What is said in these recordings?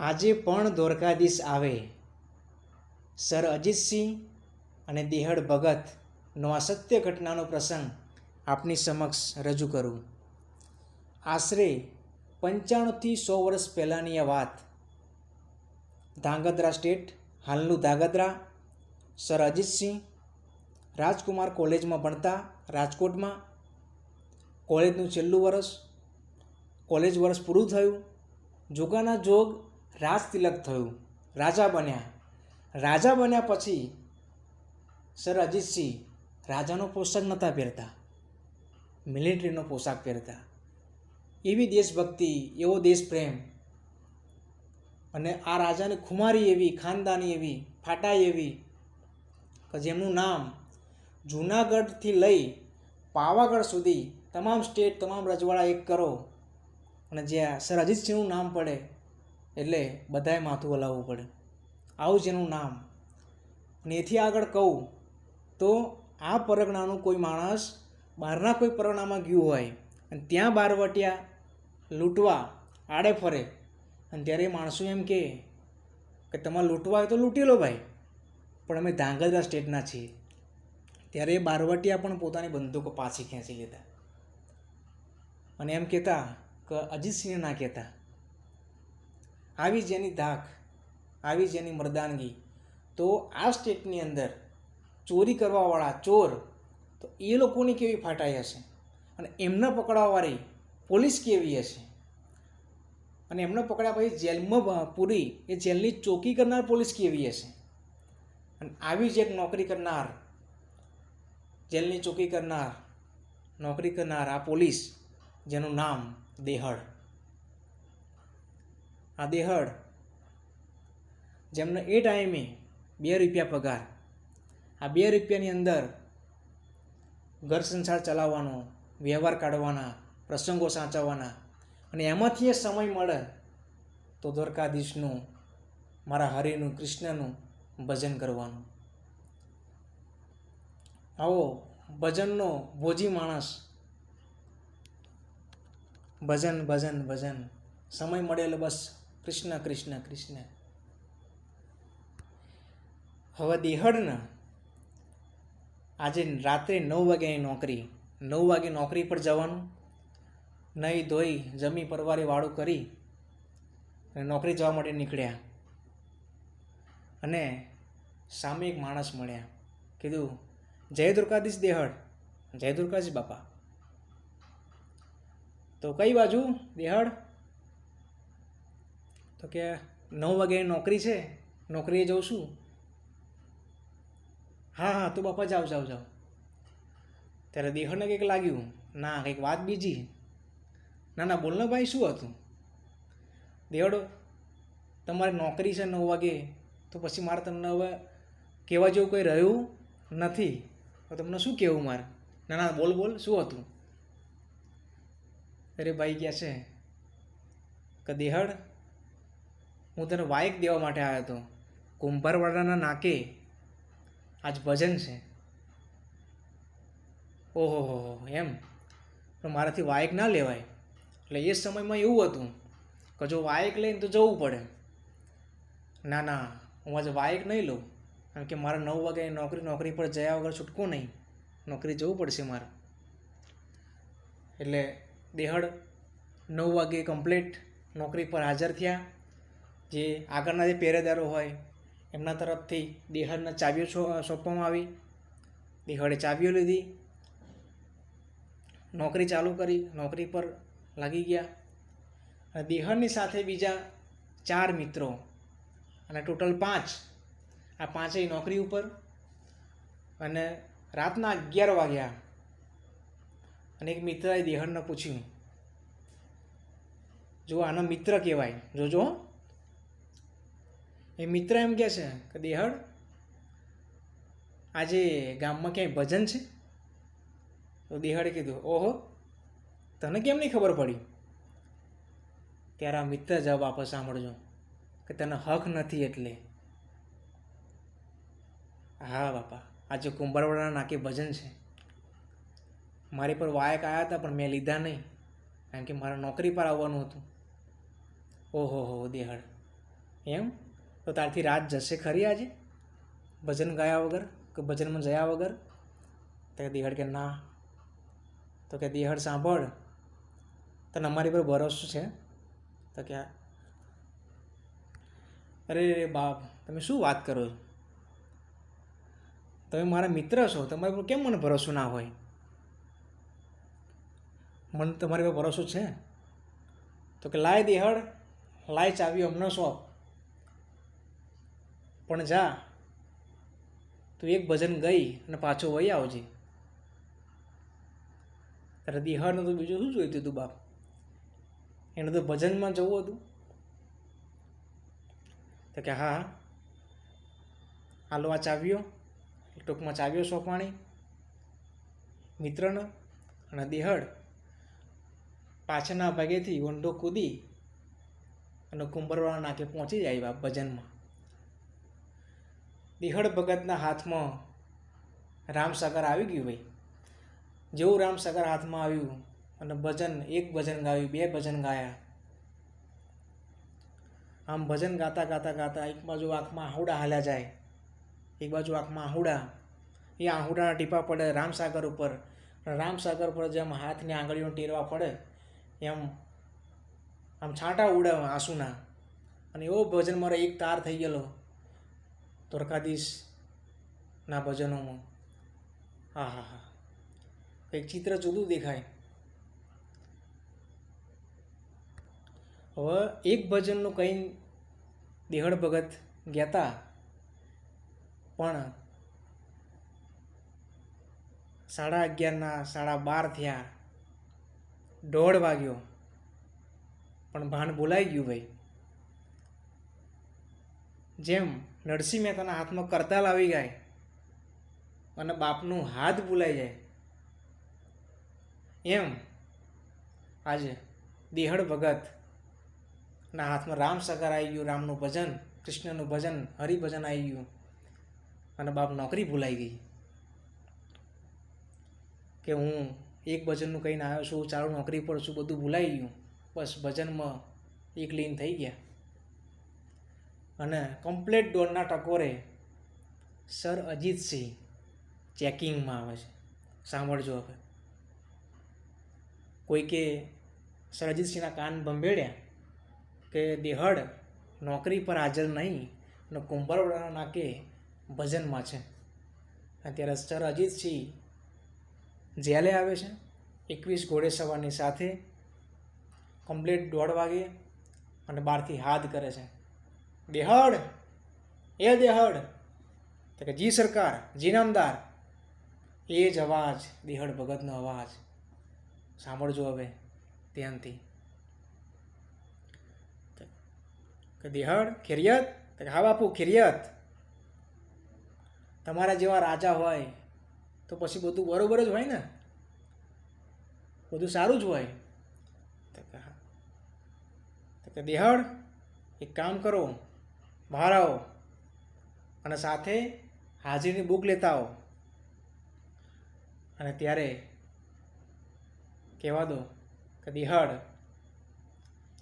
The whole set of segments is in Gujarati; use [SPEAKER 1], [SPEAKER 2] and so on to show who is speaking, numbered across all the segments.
[SPEAKER 1] આજે પણ દ્વારકાધીશ આવે. સર અજીતસિંહ અને દેહડ ભગતનો આ સત્ય ઘટનાનો પ્રસંગ આપની સમક્ષ રજૂ કરું. આશરે પંચાણુંથી સો વર્ષ પહેલાંની આ વાત. ધાંગધ્રા સ્ટેટ, હાલનું ધાંગધ્રા, સર અજીતસિંહ રાજકુમાર કોલેજમાં ભણતા રાજકોટમાં. કોલેજનું છેલ્લું વર્ષ, કોલેજ વર્ષ પૂરું થયું. જોગાના જોગ રાજ તિલક થયું. રાજા બન્યા. રાજા બન્યા પછી સર અજીતસિંહ રાજાનો પોશાક નહોતા પહેરતા. મિલિટરીનો પોશાક પહેરતા. એવી દેશભક્તિ, એવો દેશપ્રેમ અને આ રાજાની ખુમારી એવી, ખાનદાની એવી, ફાટાઈ એવી, કે જેમનું નામ જૂનાગઢથી લઈ પાવાગઢ સુધી તમામ સ્ટેટ, તમામ રજવાડા એક કરો. અને જ્યાં સર અજીતસિંહનું નામ પડે એટલે બધાએ માથું હલાવવું પડે. આવું જ એનું નામ. અને એથી આગળ કહું તો આ પરગણાનું કોઈ માણસ બહારના કોઈ પરગણામાં ગયું હોય અને ત્યાં બારવટિયા લૂંટવા આડે ફરે અને ત્યારે એ માણસો એમ કહે કે તમારે લૂંટવા હોય તો લૂંટી લો ભાઈ. પણ અમે ધાંગધ્રા સ્ટેટના છીએ. ત્યારે એ બારવટિયા પણ પોતાની બંદૂકો પાછી ખેંચી લીધા અને એમ કહેતા કે અજીતસિંહને ના કહેતા. આવી જેની ધાક, આવી જેની મર્દાનગી. તો આ સ્ટેટની અંદર ચોરી કરવાવાળા ચોર, તો એ લોકોની કેવી ફાટાઈ હશે? અને એમને પકડવાવાળી પોલીસ કેવી હશે? અને એમને પકડ્યા પછી જેલમાં પૂરી, એ જેલની ચોકી કરનાર પોલીસ કેવી હશે? અને આવી જ એક નોકરી કરનાર, જેલની ચોકી કરનાર, નોકરી કરનાર આ પોલીસ, જેનું નામ દેહડ આ દેહડ જેમને એ ટાઈમે બે રૂપિયા પગાર. આ બે રૂપિયાની અંદર ઘર સંસાર ચલાવવાનો, વ્યવહાર કાઢવાના, પ્રસંગો સાચવવાના અને એમાંથી એ સમય મળે તો દ્વારકાધીશનું, મારા હરિનું, કૃષ્ણનું ભજન કરવાનું. આવો, ભજનનો ભોજી માણસ. ભજન ભજન ભજન. સમય મળેલો બસ. કૃષ્ણ કૃષ્ણ કૃષ્ણ. હવે દેહડને. આજે રાત્રે નવ વાગ્યાની નોકરી. નવ વાગે નોકરી પર જવાનું. નહીં ધોઈ જમી પરવારે વાળું કરી અને નોકરી જવા માટે નીકળ્યા. અને સામે એક માણસ મળ્યા. કીધું, જય દુર્ગાધીશ દેહડ. જય દુર્ગાજી બાપા. તો કઈ બાજુ? દેહડ? તો કે નવ વાગ્યાની નોકરી છે, નોકરીએ જઉં છું. હા હા, તો બાપા જાઓ જાઓ જાઓ. ત્યારે દેહડને કંઈક લાગ્યું, ના, કંઈક વાત બીજી. ના ના બોલને ભાઈ, શું હતું? દેહડો તમારી નોકરી છે નવ વાગે, તો પછી મારે તમને હવે કહેવા જેવું કંઈ રહ્યું નથી. તો તમને શું કહેવું મારે? ના ના, બોલ બોલ, શું હતું? અરે, ભાઈ, ક્યાં છે? કે દેહડ? હું તને વાયક દેવા માટે આવ્યો હતો. કુંભારવાડાના નાકે આજ ભજન છે. ઓહો, હો હો, એમ? પણ મારાથી વાયક ના લેવાય. એટલે એ સમયમાં એવું હતું કે જો વાયક લઈને તો જવું પડે. ના ના, હું આજે વાયક નહીં લઉં. કારણ કે મારે નવ વાગે નોકરી નોકરી પર જયા વગર છૂટકો નહીં. નોકરી જવું પડશે મારે. એટલે દેહડ નવ વાગે કમ્પ્લીટ નોકરી પર હાજર થયા. જે આગળના જે પહેરેદારો હોય, એમના તરફથી દેહળના ચાવીઓ સોંપવામાં આવી. દેહળે ચાવીઓ લીધી. નોકરી ચાલુ કરી. નોકરી પર લાગી ગયા. અને દેહળની સાથે બીજા ચાર મિત્રો અને ટોટલ પાંચ, આ પાંચેય નોકરી ઉપર અને રાતના અગિયાર વાગ્યા અને એક મિત્રએ દેહડને પૂછ્યું. જો આનો મિત્ર કહેવાય, જોજો. એ મિત્ર એમ કહે છે, કે દેહડ આજે ગામમાં ક્યાંય ભજન છે? તો દેહળે કીધું, ઓહો, તને કેમ નહીં ખબર પડી? ત્યારે આ મિત્ર જવાબ આપો સાંભળજો, કે તને હક નથી એટલે. હા, બાપા, આજે કુંભારવાડાના નાકે ભજન છે. મારી પર વાયક આવ્યા હતા, પણ મેં લીધા નહીં, કારણ કે મારે નોકરી પર આવવાનું હતું. ઓહો, હો દેહડ એમ? તો તારથી રાત જશે ખરી આજે? ભજન ગાયા વગર કે ભજનમાં જયા વગર? તો કે દિહડ કે ના. તો કે દિહડ સાંભળ. તને અમારી પર ભરોસો છે? તો કે અરે રે બાપ, તમે શું વાત કરો છો? તમે મારા મિત્ર છો, તમારી પર કેમ મને ભરોસો ના હોય? મને તમારી પર ભરોસો છે? તો કે લાય દિહડ, લાય ચાવી હમણાં સોંપ પણ જા. તું એક ભજન ગઈ અને પાછો વહી આવજે. તારે દિહાડનું તો બીજું શું જોઈતું હતું બાપ? એને તો ભજનમાં જવું હતું. તો કે હા હાલો, આ ચાવ્યો ટૂંકમાં ચાવ્યો સોપાણી મિત્રનો અને દેહડ. પાછળના ભાગેથી ઊંડો કૂદી અને કુંભરવાળા નાકે પહોંચી જાય બાપ ભજનમાં. દિહડ ભગતના હાથમાં રામસાગર આવી ગયું ભાઈ. જેવું રામસાગર હાથમાં આવ્યું અને ભજન, એક ભજન ગાયું, બે ભજન ગાયા. આમ ભજન ગાતા ગાતા ગાતા એક બાજુ આંખમાં આહુડા હાલ્યા જાય, એક બાજુ આંખમાં આહુડા. એ આહુડાના ટીપા પડે રામસાગર ઉપર. રામસાગર પર જેમ હાથની આંગળીઓ ટેરવા પડે, એમ આમ છાંટા ઉડે આંસુના. અને એવો ભજન મારે એક તાર થઈ ગયેલો. દ્વારકાધીશના ભજનોમાં. હા હા હા. કંઈક ચિત્ર જુદું દેખાય. હવે એક ભજનનું કંઈ દેહડ ભગત ગયાતા પણ સાડા અગિયારના, સાડા બાર થયા. દોઢ વાગ્યો. પણ ભાન બોલાઈ ગયું ભાઈ. જેમ નરસિંહ મહેતાના હાથમાં કરતાલ આવી જાય અને બાપનું હાથ ભૂલાઈ જાય. એમ આજે દેહડ ભગતના હાથમાં રામ સગર આવી ગયું, રામનું ભજન, કૃષ્ણનું ભજન, હરિભજન આવી ગયું અને બાપ નોકરી ભૂલાઈ ગઈ. કે હું એક ભજનનું કહીને આવ્યો છું, ચાલુ નોકરી પર છું, બધું ભૂલાઈ ગયું. બસ ભજનમાં એક લીન થઈ ગયા. અને કમ્પ્લેટ દોડના ટકોરે સર અજીતસિંહ ચેકિંગમાં આવે છે. સાંભળજો હવે. કોઈકે સર અજીતસિંહના કાન ભંભેડ્યા કે દેહડ નોકરી પર હાજર નહીં અને કુંભારવાડાના નાકે ભજનમાં છે. અત્યારે સર અજીતસિંહ જેલે આવે છે. એકવીસ ઘોડે સવારની સાથે કમ્પ્લેટ દોઢ વાગે અને બહારથી હાથ કરે છે. દેહડ એ દેહડ તો કે જી સરકાર જી નામદાર એ જ અવાજ દેહડ ભગતનો અવાજ સાંભળજો હવે ધ્યાનથી કે દેહડ ખેરિયત તો કે હા બાપુ ખેરિયત તમારા જેવા રાજા હોય તો પછી બધું બરોબર જ હોય ને બધું સારું જ હોય તો કે દેહડ એક કામ કરો આવો અને સાથે હાજરીની બુક લેતા આવો. અને ત્યારે કહેવા દો કે દિહડ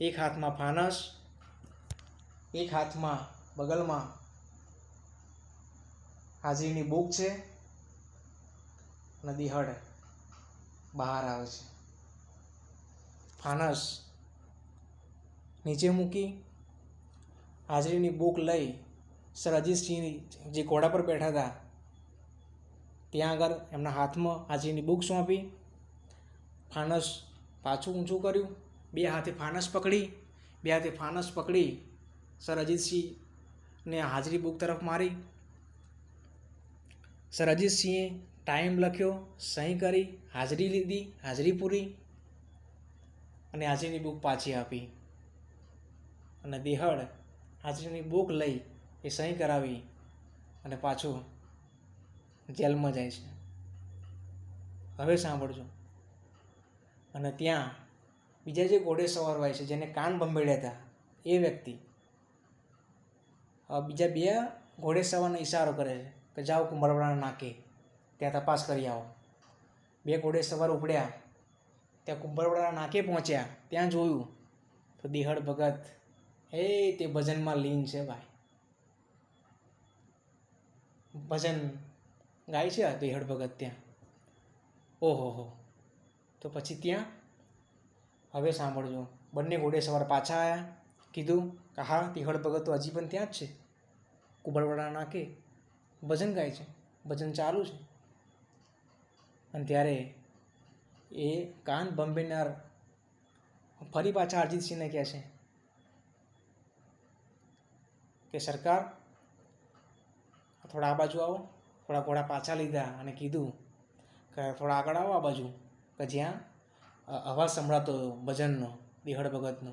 [SPEAKER 1] એક હાથમાં ફાનસ, એક હાથમાં બગલમાં હાજરીની બુક છે અને દિહડ બહાર આવે છે. ફાનસ નીચે મૂકી હાજરીની બુક લઈ સર અજીતસિંહ જે ઘોડા પર બેઠા હતા, ત્યાં આગળ એમના હાથમાં હાજરીની બુક સોંપી. ફાનસ પાછું ઊંચું કર્યું. બે હાથે ફાનસ પકડી, બે હાથે ફાનસ પકડી સર અજીતસિંહને હાજરી બુક તરફ મારી. સર અજીતસિંહે ટાઈમ લખ્યો, સહી કરી, હાજરી લીધી, હાજરી પૂરી અને હાજરીની બુક પાછી આપી. અને દેહડ હાજરીની બુક લઈ એ સહી કરાવી અને પાછું જેલમાં જાય છે. હવે સાંભળજો. અને ત્યાં બીજા જે ઘોડે સવાર હોય છે, જેને કાન બંબેડ્યા હતા, એ વ્યક્તિ બીજા બે ઘોડે સવારનો ઈશારો કરે છે કે જાઓ કુંભરવાડાના નાકે, ત્યાં તપાસ કરી આવો. બે ઘોડે સવાર ઉપડ્યા, ત્યાં કુંભરવાડાના નાકે પહોંચ્યા, ત્યાં જોયું તો દિહળ ભગત એ તે ભજનમાં લીન છે ભાઈ. ભજન ગાય છે દેહડ ભગત ત્યાં. ઓહો હો. તો પછી ત્યાં? હવે સાંભળજો. બંને ઘોડે સવાર પાછા આવ્યા કીધું કે હા તિહડ ભગત તો હજી પણ ત્યાં જ છે. કુબરવાડા નાકે ભજન ગાય છે. ભજન ચાલુ છે. અને ત્યારે એ કાન બંબેનાર ફરી પાછા અરજીતસિંહને કહે છે. કે સરકાર, થોડા આ બાજુ આવો, થોડા ઘોડા પાછા લીધા અને કીધું કે થોડા આગળ આવો આ બાજુ, કે જ્યાં અવાજ સંભળાતો હતો ભજનનો દિહડ ભગતનો.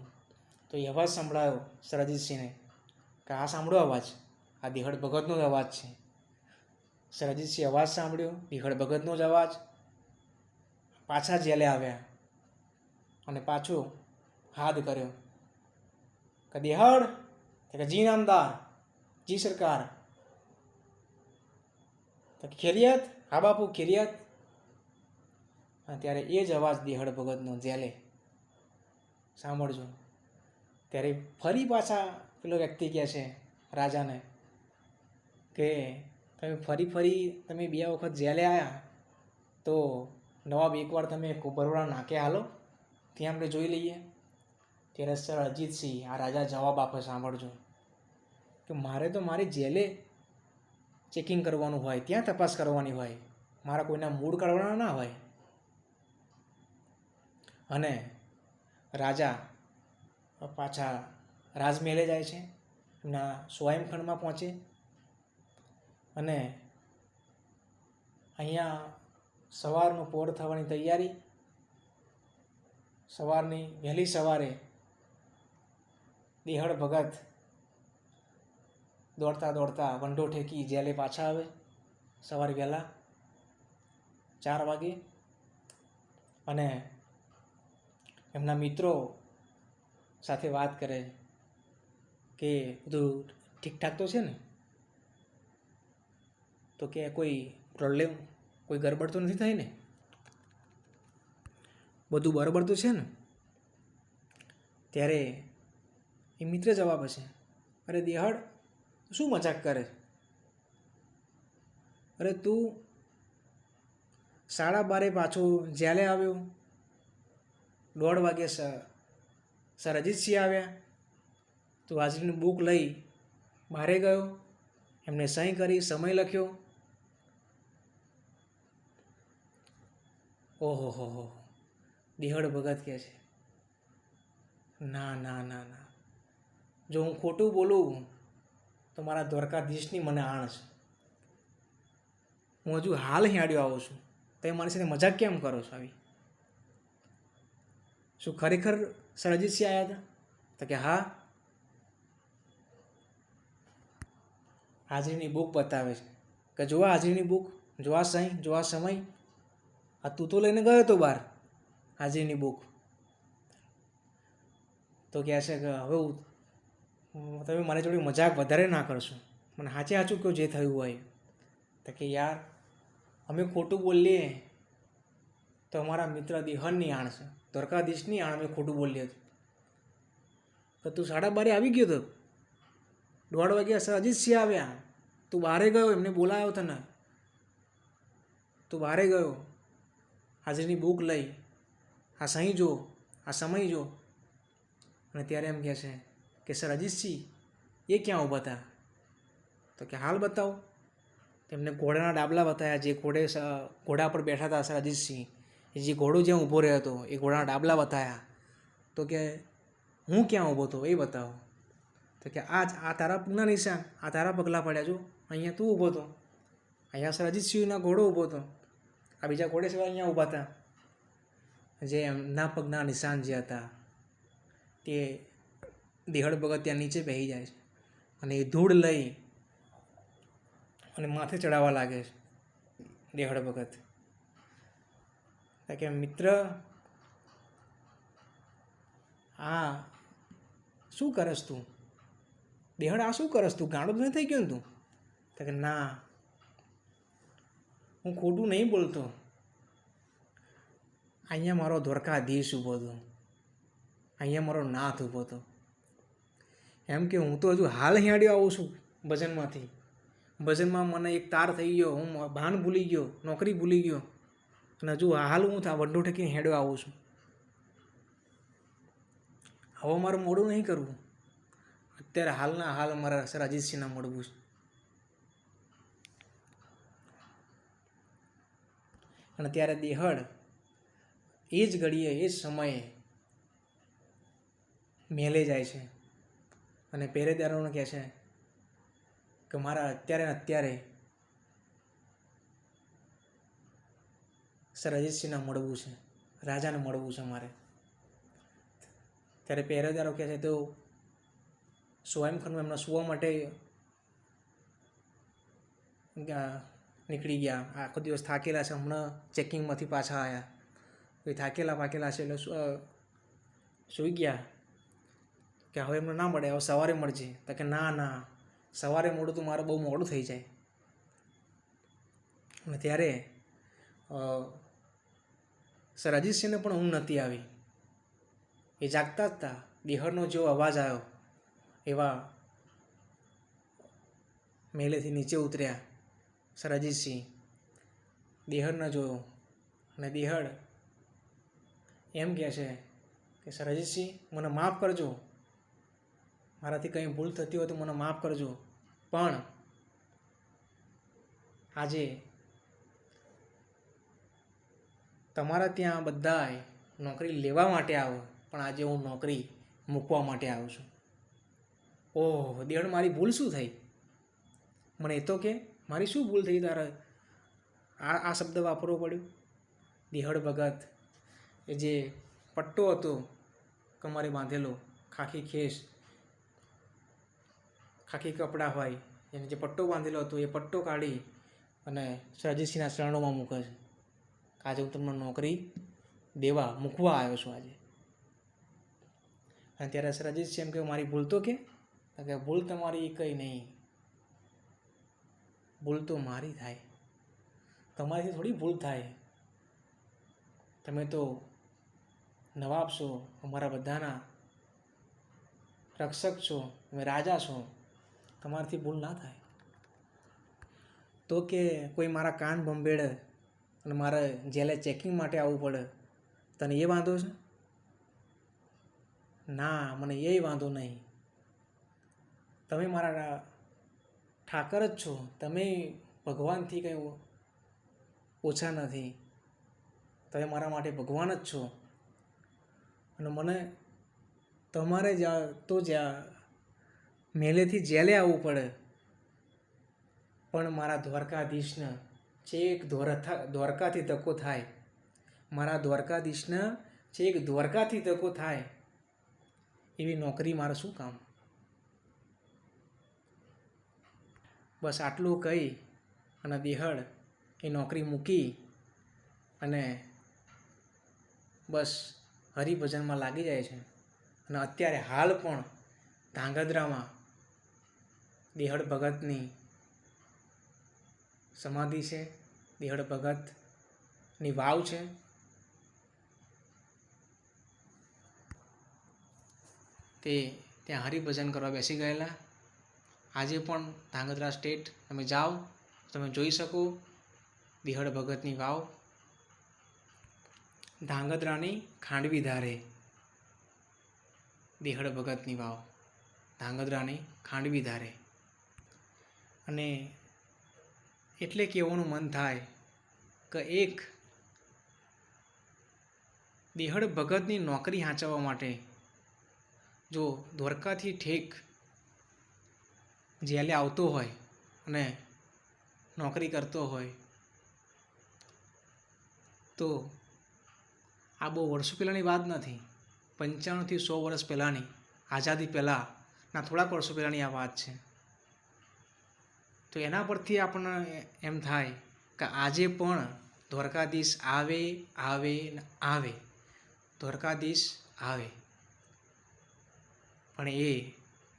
[SPEAKER 1] તો એ અવાજ સંભળાયો સરજીતસિંહને કે આ સાંભળો અવાજ, આ દિહડ ભગતનો જ અવાજ છે. સરજીતસિંહ અવાજ સાંભળ્યો દિહડ ભગતનો જ અવાજ. પાછા જેલે આવ્યા અને પાછો હાથ કર્યો કે દેહડ કે જી નામદાર જી સરકાર તો ખેરિયત હા બાપુ ખેરિયત ત્યારે એ જ અવાજ દેહડ ભગતનો જેલે સાંભળજો ત્યારે ફરી પાછા પેલો વ્યક્તિ કહે છે રાજાને કે તમે ફરી ફરી તમે બે વખત જેલે આવ્યા તો નવાબ એકવાર તમે કુંભરવાળા નાકે હાલો ત્યાં આપણે જોઈ લઈએ ત્યારે સર અજીતસિંહ આ રાજા જવાબ આપે સાંભળજો કે મારે તો મારી જેલે ચેકિંગ કરવાનું હોય, ત્યાં તપાસ કરવાની હોય, મારા કોઈના મૂડ કાઢવાના ના હોય. અને રાજા પાછા રાજમહેલે જાય છે, એમના સ્વયંખંડમાં પહોંચે. અને અહીંયા સવારનું પોર થવાની તૈયારી. સવારની વહેલી સવારે દેહડ ભગત દોડતા દોડતા વંડો ઠેકી જેલે પાછા આવે, સવારે વહેલા ચાર વાગે. અને એમના મિત્રો સાથે વાત કરે કે, બધું ઠીકઠાક તો છે ને? તો કે, કોઈ પ્રોબ્લેમ કોઈ ગરબડ તો નથી થઈ ને? બધું બરાબર તો છે ને? ત્યારે એ મિત્ર જવાબ હશે અરે દેહડ શું મજાક કરે અરે તું સાડા બારે પાછો જ્યારે આવ્યો, દોઢ વાગે સર અજીતસિંહ આવ્યા. તું હાજરીની બુક લઈ બહારે ગયો, એમને સહી કરી, સમય લખ્યો. ઓહો, હો હો દેહડ ભગત કહે છે. ના ના ના ના. જો હું ખોટું બોલું તો મારા દ્વારકાધીશની મને આણ છે. હું હજુ હાલ હેડ્યો આવું છું. તમે મારી સાથે મજાક કેમ કરો છો આવી? શું ખરેખર સરજીતસિંહ આવ્યા હતા? તો કે હા. હાજરીની બુક બતાવે છે. કે જોવા હાજરીની બુક જોવા સહી જોવા સમય. આ તું તો લઈને ગયો તો બહાર હાજરીની બુક તો કહે છે કે હવે તમે મારી જોડે મજાક વધારે ના કરશો. મને સાચે સાચું કહો જે થયું હોય. તો કે યાર, અમે ખોટું બોલીએ તો અમારા મિત્ર દિહનની આણ છે. દ્વારકાધીશની આણ અમે ખોટું બોલીએ હતું તો તું સાડા બારે આવી ગયો તો? દોઢ વાગ્યા સર અજીતસિંહ આવ્યા. તું બહારે ગયો? એમને બોલાયો તને? તું બહારે ગયો? હાજરીની બુક લઈ. આ સહી જો, આ સમય જો. અને ત્યારે એમ કહે છે કે સર અજીતસિંહ એ ક્યાં ઊભા હતા? તો કે હાલ બતાવો. તેમને ઘોડાના ડાબલા બતાવ્યા જે ઘોડે ઘોડા પર બેઠા હતા સર અજીતસિંહ જે ઘોડો જ્યાં ઊભો રહ્યો હતો, એ ઘોડાના ડાબલા બતાવ્યા તો કે હું ક્યાં ઊભો હતો, એ બતાવો. તો કે આ આ તારા પગના નિશાન, આ તારા પગલાં પડ્યા. જો, અહીંયા તું ઊભો હતો. અહીંયા સર અજીતસિંહના ઘોડો ઊભો હતો. આ બીજા ઘોડે સિવાય અહીંયા ઊભા હતા. જે એમના પગના નિશાન જે હતા, તે દેહડ ભગત ત્યાં નીચે બેસી જાય છે. અને એ ધૂળ લઈ અને માથે ચડાવવા લાગે છે દેહડ ભગત. કે મિત્ર, આ શું કરસ તું? દેહડ આ શું કરસ તું? ગાંડો તો થઈ ગયું તું? તો કે ના, હું ખોટું નહીં બોલતો. અહીંયા મારો દ્વારકાધીશ ઊભો હતો અહીંયા મારો નાથ ઊભો હતો એમ કે હું તો હજુ હાલ હેડ્યો આવું છું ભજનમાંથી. ભજનમાં મને એક તાર થઈ ગયો, હું ભાન ભૂલી ગયો, નોકરી ભૂલી ગયો. અને હજુ હાલ હું થા વંડો ઠેકીને હેડ્યો આવું છું. હવે મારું મોડું નહીં કરવું. અત્યારે હાલના હાલ મારા સર અજીતસિંહના મળવું છે. અને ત્યારે દેહડ એ જ ઘડીએ, એ જ સમયે મેલે જાય છે. અને પહેરેદારોને કહે છે કે મારા અત્યારે અત્યારે સર અજીતસિંહને મળવું છે, રાજાને મળવું છે મારે. ત્યારે પહેરેદારો કહે છે તો સ્વયંખંડમાં એમના સુવા માટે નીકળી ગયા. આખો દિવસ થાકેલા છે, હમણાં ચેકિંગમાંથી પાછા આવ્યા એ થાકેલા પાકેલા છે, એટલે સૂઈ ગયા. કે હવે એમને ના મળે, હવે સવારે મળજે. તો કે ના ના, સવારે મોડું તો મારે બહુ મોડું થઈ જાય. અને ત્યારે સર અજીતસિંહને પણ ઊંઘ નહોતી આવી. એ જાગતા હતા. દેહરનો જેવો અવાજ આવ્યો, એવા મેલેથી નીચે ઉતર્યા. સર અજીતસિંહ દેહડને જોયો અને દેહડ એમ કહે છે કે, સર અજીતસિંહ, મને માફ કરજો. મારાથી કંઈ ભૂલ થતી હોય તો મને માફ કરજો. પણ આજે તમારા ત્યાં બધાએ નોકરી લેવા માટે આવો, પણ આજે હું નોકરી મૂકવા માટે આવું છું. ઓહ દેણ મારી ભૂલ શું થઈ? મને એ તો કે, મારી શું ભૂલ થઈ? તારે આ આ શબ્દ વાપરવો પડ્યો? દેહડ ભગત, એ જે પટ્ટો હતો કમરે બાંધેલો, ખાખી ખેસ ખાખી કપડાં હોય, એને જે પટ્ટો બાંધેલો હતો, એ પટ્ટો કાઢી અને સરજીસિંહના શરણોમાં મૂકે છે. આજે હું તમને નોકરી દેવા, મૂકવા આવ્યો છું આજે. અને ત્યારે સરજીતસિંહ એમ કે મારી ભૂલ તો કે? કે, ભૂલ તમારી કંઈ નહીં. ભૂલ તો મારી થાય. તમારીથી થોડી ભૂલ થાય. તમે તો નવાબ છો, અમારા બધાના રક્ષક છો તમે રાજા છો. તમારાથી ભૂલ ના થાય. તો કે કોઈ મારા કાન ભંભેડે અને મારે જેલે ચેકિંગ માટે આવવું પડે, તને એ વાંધો છે? ના, મને એ વાંધો નહીં. તમે મારા ઠાકર જ છો. તમે ભગવાનથી કંઈ ઓછા નથી. તમે મારા માટે ભગવાન જ છો. અને મને તમારે જ્યાં તો જ્યાં મેલેથી જેલે આવવું પડે. પણ મારા દ્વારકાધીશને છેક દ્વારકા દ્વારકાથી તકો થાય. મારા દ્વારકાધીશને છેક દ્વારકાથી તકો થાય. એવી નોકરી મારું શું કામ? બસ આટલું કહી અને દેહળ એ નોકરી મૂકી અને બસ હરિભજનમાં લાગી જાય છે. અને અત્યારે હાલ પણ ધાંગધ્રામાં દેહડ ભગતની સમાધિ છે. દેહડ ભગતની વાવ છે. તે ત્યાં હરિભજન કરવા બેસી ગયેલા. આજે પણ ધાંગધ્રા સ્ટેટ તમે જાઓ, તમે જોઈ શકો દિહડ ભગતની વાવ. ધાંગધ્રાની ખાંડવી ધારે દિહડ ભગતની વાવ. ધાંગધ્રાની ખાંડવી ધારે. અને એટલે કહેવાનું મન થાય કે એક દેહડ ભગતની નોકરી હાંચવવા માટે જો દ્વારકાથી ઠેક જેલે આવતો હોય અને નોકરી કરતો હોય, તો આ બહુ વર્ષો પહેલાંની વાત નથી, પંચાણુંથી સો વર્ષ પહેલાંની, આઝાદી પહેલાંના થોડાક વર્ષો પહેલાંની આ વાત છે. તો એના પરથી આપણને એમ થાય કે આજે પણ દ્વારકાધીશ આવે આવે ને આવે. દ્વારકાધીશ આવે. પણ એ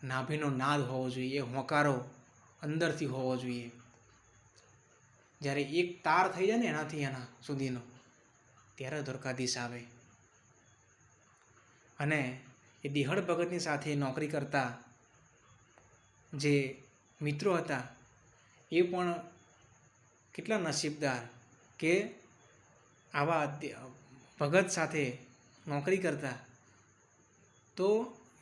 [SPEAKER 1] નાભીનો નાદ હોવો જોઈએ, એ હોંકારો અંદરથી હોવો જોઈએ. જ્યારે એક તાર થઈ જાય ને એનાથી એના સુધીનો, ત્યારે દ્વારકાધીશ આવે. અને એ દિહડ ભગતની સાથે નોકરી કરતા જે મિત્રો હતા એ પણ કેટલા નસીબદાર કે આવા ભગત સાથે નોકરી કરતા તો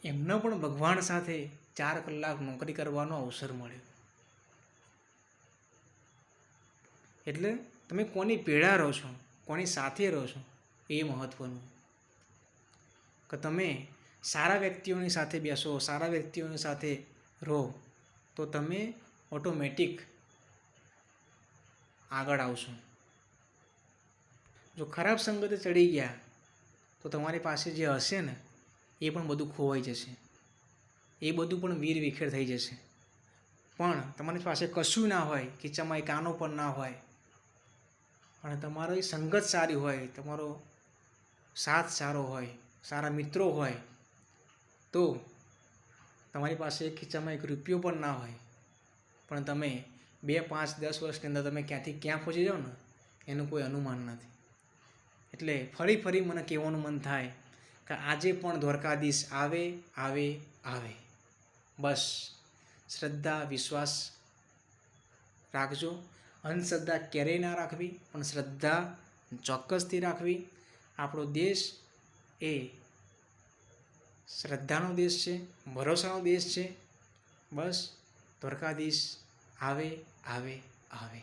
[SPEAKER 1] એમને પણ ભગવાન સાથે ચાર કલાક નોકરી કરવાનો અવસર મળ્યો. એટલે તમે કોની પેડા રહો છો, કોની સાથે રહો છો એ મહત્ત્વનું કે તમે સારા વ્યક્તિઓની સાથે બેસો, સારા વ્યક્તિઓની સાથે રહો, તો તમે ઓટોમેટિક આગળ આવશો. જો ખરાબ સંગતે ચડી ગયા, તો તમારી પાસે જે હશે ને, એ પણ બધું ખોવાઈ જશે. એ બધું પણ વીર વિખેર થઈ જશે. પણ તમારી પાસે કશું ના હોય ખીચામાં એ કાનો પણ ના હોય. અને તમારી સંગત સારી હોય, તમારો સાથ સારો હોય, સારા મિત્રો હોય, તો તમારી પાસે ખીચામાં એક રૂપિયો પણ ના હોય. પણ તમે બે પાંચ દસ વર્ષની અંદર તમે ક્યાંથી ક્યાં પહોંચી જાઓ ને, એનું કોઈ અનુમાન નથી. એટલે ફરી ફરી મને કહેવાનું મન થાય કે આજે પણ દ્વારકાધીશ આવે આવે આવે. બસ. શ્રદ્ધા, વિશ્વાસ રાખજો. અંધશ્રદ્ધા ક્યારેય ના રાખવી, પણ શ્રદ્ધા ચોક્કસથી રાખવી. આપણો દેશ એ શ્રદ્ધાનો દેશ છે, ભરોસાનો દેશ છે. બસ. દ્વારકાધીશ આવે આવે આવે